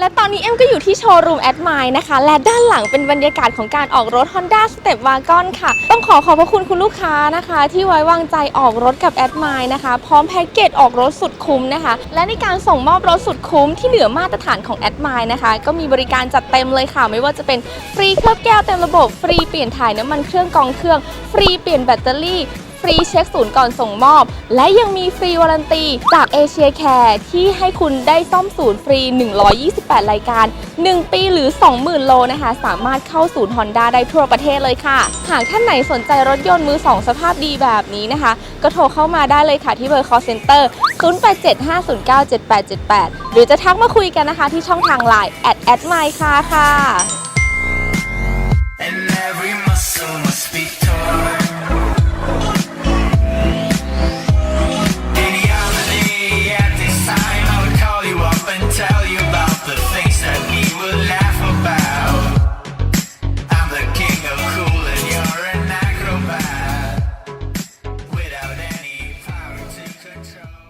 และตอนนี้เอ็มก็อยู่ที่โชว์รูมแอดมายนะคะ และด้านหลังเป็นบรรยากาศของการออกรถ Honda Step Wagon ค่ะ ต้องขอขอบพระคุณคุณลูกค้านะคะ ที่ไว้วางใจออกรถกับแอดมายนะคะ พร้อมแพ็กเกจออกรถสุดคุ้มนะคะ และในการส่งมอบรถสุดคุ้มที่เหนือมาตรฐานของแอดมายนะคะ ก็มีบริการจัดเต็มเลยค่ะ ไม่ว่าจะเป็นฟรีเคลือบแก้วเต็มระบบฟรีเปลี่ยนถ่ายน้ำมันเครื่องกองเครื่อง ฟรีเปลี่ยนแบตเตอรี่ รีเช็คศูนย์ก่อนส่งมอบ และยังมีฟรีวารันตีจากเอเชียแคร์ที่ให้คุณได้ซ่อมศูนย์ฟรี 128 รายการ 1 ปีหรือ 20,000 โลนะคะ สามารถเข้าศูนย์ Honda ได้ทั่วประเทศเลยค่ะ หากท่านไหนสนใจรถยนต์มือ 2 สภาพดีแบบนี้นะคะ ก็โทรเข้ามาได้เลยค่ะที่เบอร์ call center 0875097878 หรือจะทักมาคุยกันนะคะที่ช่องทาง Line at at my car ค่ะ